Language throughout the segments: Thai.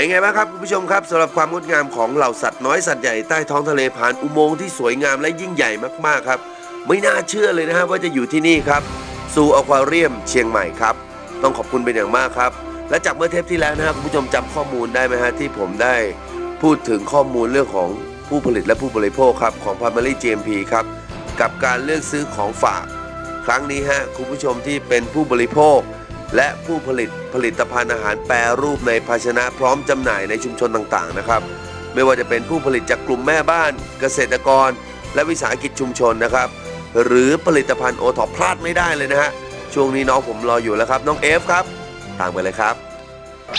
เป็นไงบ้างครับคุณผู้ชมครับสำหรับความงดงามของเหล่าสัตว์น้อยสัตว์ใหญ่ใต้ท้องทะเลผ่านอุโมงค์ที่สวยงามและยิ่งใหญ่มากๆครับ ไม่น่าเชื่อเลยนะฮะว่าจะอยู่ที่นี่ครับซูอควาเรียมเชียงใหม่ครับ ต้องขอบคุณเป็นอย่างมากครับ และจากเมื่อเทปที่แล้วนะฮะคุณผู้ชมจำข้อมูลได้ไหมฮะที่ผมได้พูดถึงข้อมูลเรื่องของผู้ผลิตและผู้บริโภคครับของ Primary GMP ครับกับการเลือกซื้อของฝาก ครั้งนี้ฮะคุณผู้ชมที่เป็นผู้บริโภค และผู้ผลิตผลิตภัณฑ์อาหารแปรรูปในภาชนะพร้อมจำหน่ายในชุมชนต่างๆนะครับ ไม่ว่าจะเป็นผู้ผลิตจากกลุ่มแม่บ้านเกษตรกร และวิสาหกิจชุมชนนะครับ หรือผลิตภัณฑ์โอท็อปพลาดไม่ได้เลยนะฮะช่วงนี้น้องผมรออยู่แล้วครับ น้องเอฟครับ ตามไปเลยครับ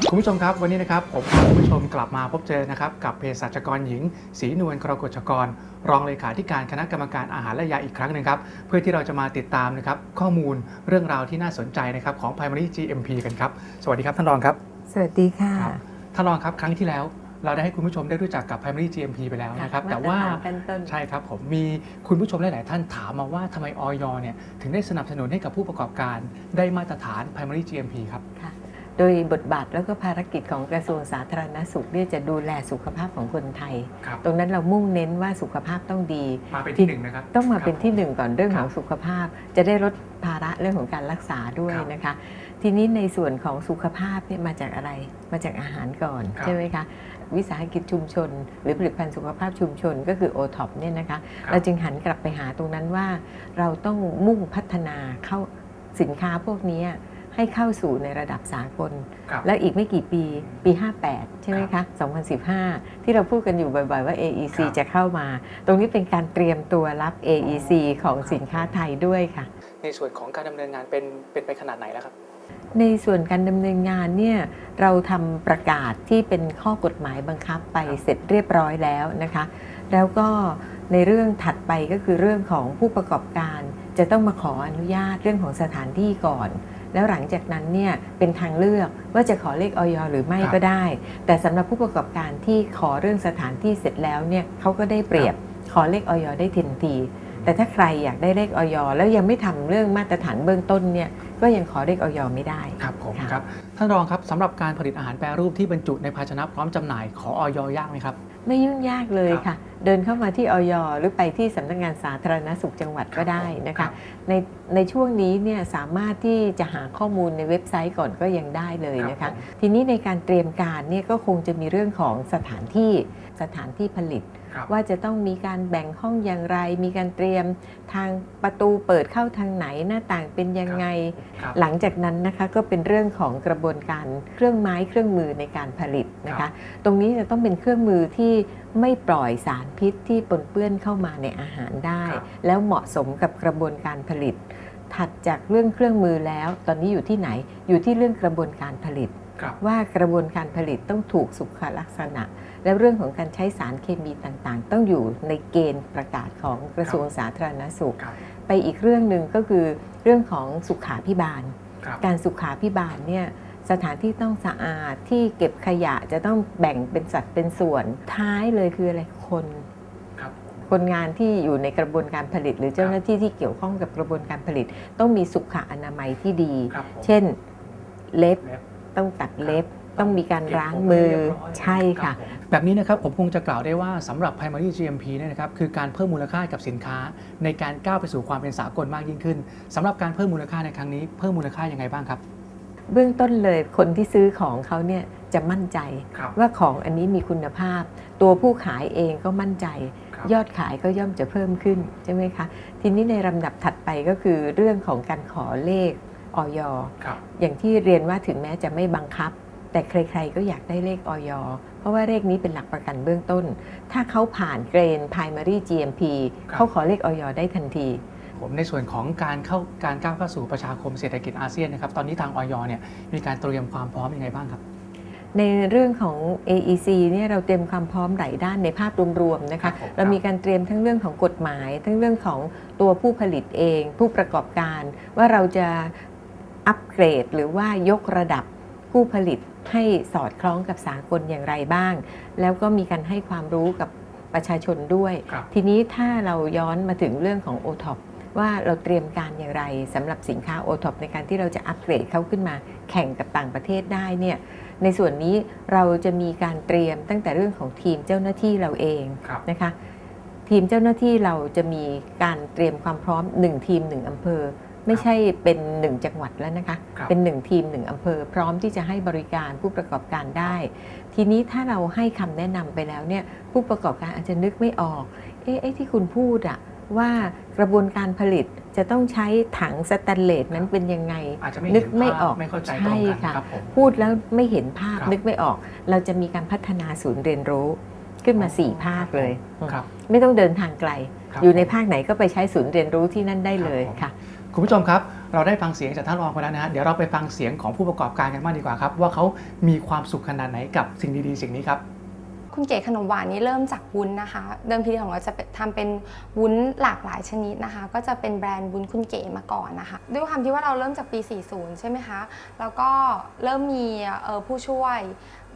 คุณผู้ชมครับวันนี้นะครับผมพาคุณผู้ชมกลับมาพบเจอนะครับกับเภสัชกรหญิงศรีนวลกรกฎชกร รองเลขาธิการคณะกรรมการอาหารและยาอีกครั้งหนึ่งครับเพื่อที่เราจะมาติดตามนะครับข้อมูลเรื่องราวที่น่าสนใจนะครับของ Primary GMP กันครับสวัสดีครับท่านรองครับ สวัสดีค่ะครับท่านรองครับครั้งที่แล้วเราได้ให้คุณผู้ชมได้รู้จักกับ Primary GMP ไปแล้วนะครับค่ะแต่ว่ามาตรฐานขั้นต้นใช่ครับผมมีคุณผู้ชมหลาย ๆ ท่านถามมาว่าทำไมออยเนี่ยถึงได้สนับสนุนให้กับผู้ประกอบการได้มาตรฐาน Primary GMP ครับค่ะ โดยบทบาทแล้วก็ภารกิจของกระทรวงสาธารณสุขเนี่ยจะดูแลสุขภาพของคนไทย ครับ ตรงนั้นเรามุ่งเน้นว่าสุขภาพต้องดี มาเป็นที่หนึ่งนะครับ ต้องมาเป็นที่ครับหนึ่งก่อนเรื่องของสุขภาพ จะได้ลดภาระเรื่องของการรักษาด้วยครับนะคะ ทีนี้ในส่วนของสุขภาพเนี่ยมาจากอะไร มาจากอาหารก่อนครับใช่ไหมคะวิสาหกิจชุมชน หรือผลิตภัณฑ์สุขภาพชุมชนก็คือ o t o p เนี่ยนะคะครับเราจึงหันกลับไปหาตรงนั้นว่า เราต้องมุ่งพัฒนาเข้าสินค้าพวกนี้ ให้เข้าสู่ในระดับสากลครับแล้วอีกไม่กี่ปีปี 58 ใช่ไหมคะ 2015 ที่เราพูดกันอยู่บ่อยๆว่า AEC ครับจะเข้ามา ตรงนี้เป็นการเตรียมตัวรับ AEC ของสินค้าไทยด้วยค่ะ ในส่วนของการดำเนินงานเป็นเป็นไปขนาดไหนแล้วครับในส่วนการดำเนินงานเนี่ยเราทำประกาศที่เป็นข้อกฎหมายบังคับไปครับเสร็จเรียบร้อยแล้วนะคะ แล้วก็ในเรื่องถัดไปก็คือเรื่องของผู้ประกอบการ จะต้องมาขออนุญาตเรื่องของสถานที่ก่อน แล้วหลังจากนั้นเนี่ยเป็นทางเลือกว่าจะขอเลขออยหรือไม่ครับก็ได้ แต่สำหรับผู้ประกอบการที่ขอเรื่องสถานที่เสร็จแล้วเนี่ยเขาก็ได้เปรียบขอเลขออยได้ทันที แต่ถ้าใครอยากได้เลขออยแล้วยังไม่ทำเรื่องมาตรฐานเบื้องต้นเนี่ยก็ยังขอเลขออยไม่ได้ครับผมค่ะครับท่านรองครับสำหรับการผลิตอาหารแปรรูปที่บรรจุในภาชนะพร้อมจำหน่ายขอออยยากไหมครับ ไม่ยุ่งยากเลยครับค่ะ เดินเข้ามาที่ออยหรือไปที่สำนักงานสาธารณสุขจังหวัดก็ได้นะครัคะบในในช่วงนี้เนี่ยสามารถที่จะหาข้อมูลในเว็บไซต์ก่อนก็ยังได้เลยนะครัคะบผมทีนี้ในการเตรียมการเนี่ยก็คงจะมีเรื่องของสถานที่สถานที่ผลิตครับว่าจะต้องมีการแบ่งห้องอย่างไร มีการเตรียมทางประตูเปิดเข้าทางไหนหน้าต่างเป็นยังไงครับหลังจากนั้นนะคะก็เป็นเรื่องของกระบวนการเครื่องไม้เครื่องมือในการผลิตนะครัคะบตรงนี้จะต้องเป็นเครื่องมือที่ ไม่ปล่อยสารพิษที่ปนเปื้อนเข้ามาในอาหารได้ครับแล้วเหมาะสมกับกระบวนการผลิต ถัดจากเรื่องเครื่องมือแล้ว ตอนนี้อยู่ที่ไหนอยู่ที่เรื่องกระบวนการผลิตครับว่ากระบวนการผลิตต้องถูกสุขลักษณะ และเรื่องของการใช้สารเคมีต่างๆ ต้องอยู่ในเกณฑ์ประกาศของกระทรวงสาธารณสุขครับไปอีกเรื่องหนึ่งก็คือเรื่องของสุขาพิบาลครับการสุขาพิบาลเนี่ย สถานที่ต้องสะอาดที่เก็บขยะจะต้องแบ่งเป็นสัดเป็นส่วน ท้ายเลยคืออะไรคนครับคนงานที่อยู่ในกระบวนการผลิต หรือเจ้าหน้าที่ที่เกี่ยวข้องกับกระบวนการผลิต ต้องมีสุขอนามัยที่ดีครับผมเช่นเล็บเล็บต้องตัดเล็บครับต้องมีการล้างเก็บมือเรียบร้ยใช่ค่ะรับผมแบบนี้นะครับผมคงจะกล่าวได้ว่าสำหรับ primary GMP เนี่ยนะครับคือการเพิ่มมูลค่าให้กับสินค้า ในการก้าวไปสู่ความเป็นสากลมากยิ่งขึ้นสำหรับการเพิ่มมูลค่าในครั้งนี้เพิ่มมูลค่ายังไงบ้างครับ เบื้องต้นเลยคนที่ซื้อของเขาเนี่ยจะมั่นใจครับว่าของอันนี้มีคุณภาพ ตัวผู้ขายเองก็มั่นใจครับยอดขายก็ย่อมจะเพิ่มขึ้นใช่ไหมคะทีนี้ในลำดับถัดไปก็คือเรื่องของการขอเลขออยครับอย่างที่เรียนว่าถึงแม้จะไม่บังคับ แต่ใครๆก็อยากได้เลขออยเพราะว่าเลขนี้เป็นหลักประกันเบื้องต้น ถ้าเขาผ่านเกรน primary GMP ครับเขาขอเลขออยได้ทันที ผมในส่วนของการเข้าการก้าวเข้าสู่ประชาคมเศรษฐกิจอาเซียนนะครับตอนนี้ทางออยเนี่ยมีการเตรียมความพร้อมยังไงบ้างครับในเรื่องของ AEC เนี่ยเราเตรียมความพร้อมหลายด้านในภาพรวมๆนะครัคะบผมเรามีการเตรียมทั้งเรื่องของกฎหมาย ทั้งเรื่องของตัวผู้ผลิตเอง ผู้ประกอบการ ว่าเราจะอัปเกรดหรือว่ายกระดับผู้ผลิตให้สอดคล้องกับสากลอย่างไรบ้าง แล้วก็มีการให้ความรู้กับประชาชนด้วยครับทีนี้ถ้าเราย้อนมาถึงเรื่องของ o t o p ว่าเราเตรียมการอย่างไรสำหรับสินค้าโอท็อปในการที่เราจะอัปเกรดเขาขึ้นมาแข่งกับต่างประเทศได้เนี่ยในส่วนนี้เราจะมีการเตรียมตั้งแต่เรื่องของทีมเจ้าหน้าที่เราเองครับนะคะทีมเจ้าหน้าที่เราจะมีการเตรียมความพร้อม 1 ทีม 1 อำเภอ ไม่ใช่เป็น 1 จังหวัดแล้วนะคะครับเป็น 1 ทีม 1 อำเภอ พร้อมที่จะให้บริการผู้ประกอบการได้ ทีนี้ถ้าเราให้คำแนะนำไปแล้วเนี่ยผู้ประกอบการอาจจะนึกไม่ออกเอ๊ะไอ้ที่คุณพูดอะ ว่ากระบวนการผลิตจะต้องใช้ถังสแตนเลสนั้นเป็นยังไงอาจจะไม่นึเห็กนไม่ภาพออกไม่เข้าใจตรงใช่กันค่ะครับผมพูดแล้วไม่เห็นภาพครับนึกไม่ออก เราจะมีการพัฒนาศูนย์เรียนรู้ขึ้นมาอ๋อ4ภาคเลยครับไม่ต้องเดินทางไกลครับอยู่ในภาคไหนก็ไปใช้ศูนย์เรียนรู้ที่นั่นได้เลยครับผมค่ะ คุณผู้ชมครับ เราได้ฟังเสียงจากท่านรองไปแล้วนะฮะเดี๋ยวเราไปฟังเสียงของผู้ประกอบการกันบ้างดีกว่าครับ ว่าเขามีความสุขขนาดไหนกับสิ่งดีๆ สิ่งนี้ครับ คุณเก๋ขนมหวานนี้เริ่มจากวุ้นนะคะ เดิมทีของเราจะเป็นทำเป็นวุ้นหลากหลายชนิดนะคะ ก็จะเป็นแบรนด์วุ้นคุณเก๋มาก่อนนะคะ ด้วยความที่ว่าเราเริ่มจากปี 40 ใช่ไหมคะ แล้วก็เริ่มมีผู้ช่วย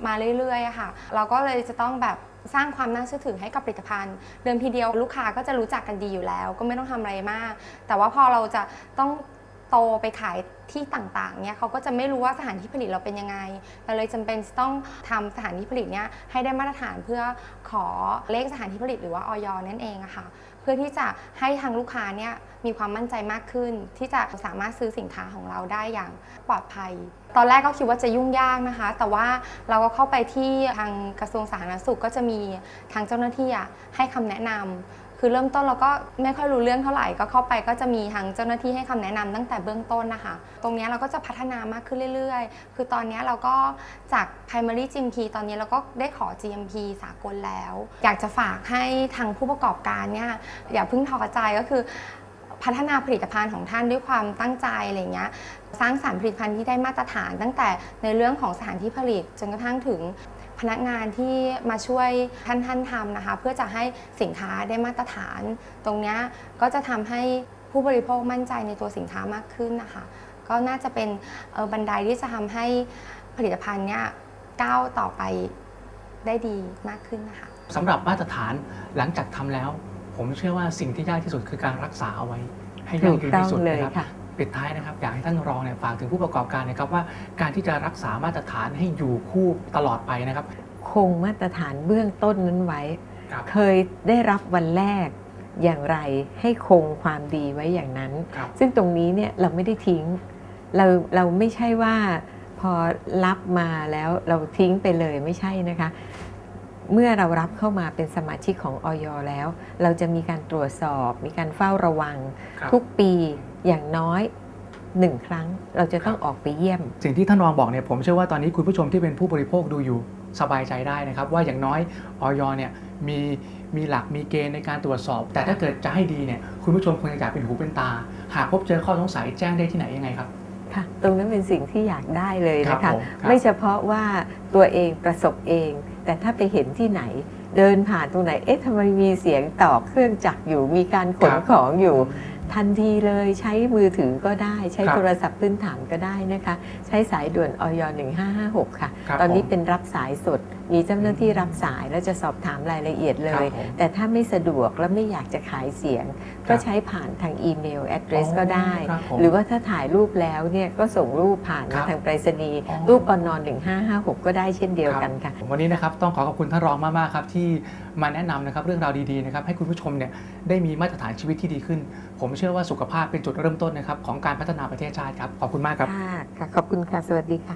มาเรื่อยๆค่ะ เราก็เลยจะต้องแบบสร้างความน่าเชื่อถือให้กับผลิตภัณฑ์ เดิมทีเดียวลูกค้าก็จะรู้จักกันดีอยู่แล้ว ก็ไม่ต้องทำอะไรมาก แต่ว่าพอเราจะต้อง โตไปขายที่ต่างๆเนี่ยเขาก็จะไม่รู้ว่าสถานที่ผลิตเราเป็นยังไงเราเลยจำเป็นต้องทำสถานที่ผลิตเนี่ยให้ได้มาตรฐานเพื่อขอเลขสถานที่ผลิตหรือว่าออยนั่นเองอะค่ะเพื่อที่จะให้ทางลูกค้าเนี่ยมีความมั่นใจมากขึ้น ที่จะสามารถซื้อสินค้าของเราได้อย่างปลอดภัย ตอนแรกก็คิดว่าจะยุ่งยากนะคะ แต่ว่าเราก็เข้าไปที่ทางกระทรวงสาธารณสุขก็จะมีทางเจ้าหน้าที่อะให้คำแนะนำ คือเริ่มต้นเราก็ไม่ค่อยรู้เรื่องเท่าไหร่ก็เข้าไปก็จะมีทางเจ้าหน้าที่ให้คำแนะนำตั้งแต่เบื้องต้นนะคะ ตรงนี้เราก็จะพัฒนามากขึ้นเรื่อยๆ คือตอนนี้เราก็จาก primary GMP ตอนนี้เราก็ได้ขอ GMP สากลแล้ว อยากจะฝากให้ทางผู้ประกอบการเนี่ยอย่าเพิ่งท้อใจก็คือพัฒนาผลิตภัณฑ์ของท่านด้วยความตั้งใจอะไรเงี้ยสร้างสารรค์ผลิตภัณฑ์ที่ได้มาตรฐานตั้งแต่ในเรื่องของสถานที่ผลิตจนกระทั่งถึง พนักงานที่มาช่วยท่านท่านๆทำนะคะ เพื่อจะให้สินค้าได้มาตรฐาน ตรงเนี้ยก็จะทำให้ผู้บริโภคมั่นใจในตัวสินค้ามากขึ้นนะคะ ก็น่าจะเป็นเอ่อบันไดที่จะทำให้ผลิตภัณฑ์เนี้ยก้าวต่อไปได้ดีมากขึ้นนะคะสำหรับมาตรฐานหลังจากทำแล้ว ผมเชื่อว่าสิ่งที่ยากที่สุดคือการรักษาเอาไว้ ให้ยั่ถูงกยืนต้องที่สุดเลยนะครับค่ะ ปิดท้ายนะครับอยากให้ท่านรองเนี่ยฝากถึงผู้ประกอบการนะครับว่าการที่จะรักษามาตรฐานให้อยู่คู่ตลอดไปนะครับ คงมาตรฐานเบื้องต้นนั้นไว้ ครับเคยได้รับวันแรกอย่างไรให้คงความดีไว้อย่างนั้น ครับซึ่งตรงนี้เนี่ยเราไม่ได้ทิ้งเราเราไม่ใช่ว่าพอรับมาแล้วเราทิ้งไปเลยไม่ใช่นะคะ เมื่อเรารับเข้ามาเป็นสมาชิกของออยแล้ว เราจะมีการตรวจสอบ มีการเฝ้าระวัง ครับ ทุกปีอย่างน้อยหนึ่งครั้ง เราจะต้องออกไปเยี่ยม สิ่งที่ท่านรองบอกเนี่ยผมเชื่อว่าตอนนี้คุณผู้ชมที่เป็นผู้บริโภคดูอยู่สบายใจได้นะครับ ว่าอย่างน้อยออยเนี่ยมีมีหลักมีเกณฑ์ในการตรวจสอบ แต่ถ้าเกิดจะให้ดีเนี่ยคุณผู้ชมควรจะอยากเป็นหูเป็นตา หากพบเจอข้อสงสัยแจ้งได้ที่ไหนยังไงครับ ค่ะตรงนั้นเป็นสิ่งที่อยากได้เลยครันะบคะผมครับไม่เฉพาะว่าตัวเองประสบเอง แต่ถ้าไปเห็นที่ไหน เดินผ่านตรงไหน เอ๊ะทำไมมีเสียงต่อเครื่องจักรอยู่ มีการขนครับของอยู่ ทันทีเลยใช้มือถือก็ได้ ใช้ครับโทรศัพท์พื้นฐานก็ได้นะคะ ใช้สายด่วนออย1556 ค่ะครับตอนนี้ผมเป็นรับสายสดมีเจ้าหน้าที่รับสายแล้วจะสอบถามรายละเอียดเลครับยผมแต่ถ้าไม่สะดวกและไม่อยากจะขายเสียง ก็ใช้ผ่านทางอีเมล address ก็ได้ครับผมหรือว่าถ้าถ่ายรูปแล้วเนี่ยก็ส่งรูปผ่านครัมาบทางไปรษณีย์อ๋อรูปอนอน 1556 ก็ได้เช่นเดียวกันค่ะ วันนี้นะครับต้องขอขอบคุณท่านรองมากๆครับที่มาแนะนำนะครับเรื่องราวดีๆนะครับให้คุณผู้ชมเนี่ยได้มีมาตรฐานชีวิตที่ดีขึ้น ผมเชื่อว่าสุขภาพเป็นจุดเริ่มต้นนะครับของการพัฒนาประเทศชาติครับขอบคุณมากครับค่ะขอบคุณค่ะสวัสดีค่ะ